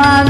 my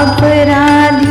अपराधी